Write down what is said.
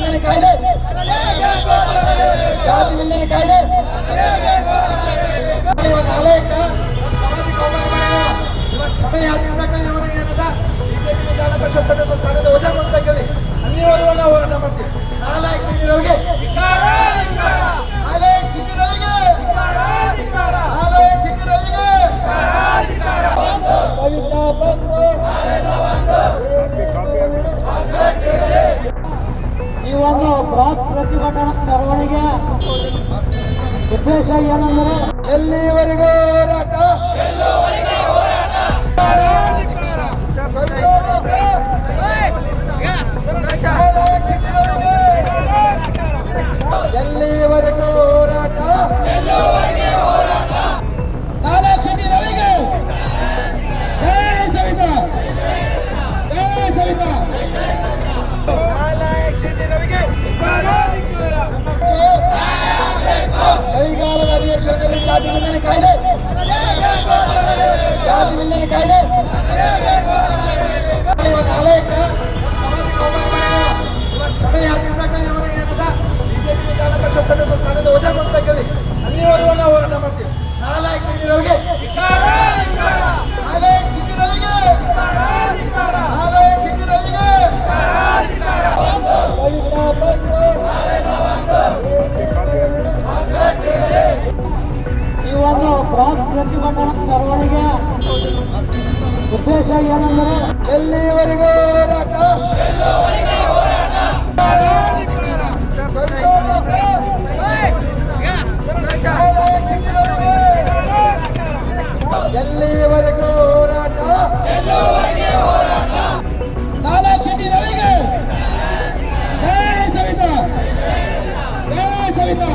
tiene que ಬೃಹತ್ ಪ್ರತಿಭಟನಾ ಮೆರವಣಿಗೆ. ಉದ್ದೇಶ ಏನಂದ್ರೆ ಎಲ್ಲಿವರೆಗೂ ಜಾತಿ ನಿಂದನೆ ಕಾಯ್ದೆ ಜಾತಿ ನಿಂದನೆ ಕಾಯ್ದೆ ಬೃಹತ್ ಪ್ರತಿಭಟನಾ ಮೆರವಣಿಗೆ ಉದ್ದೇಶ ಏನಂದ್ರೆ ಎಲ್ಲಿವರೆಗೂ ಹೋರಾಟ? ಎಲ್ಲಿವರೆಗೂ ಹೋರಾಟ? ನಾಲ್ಕು ಶೆಟ್ಟಿ ರವಿಗೆ. ಜಯ ಸವಿತಾ. ಜಯ ಸವಿತಾ.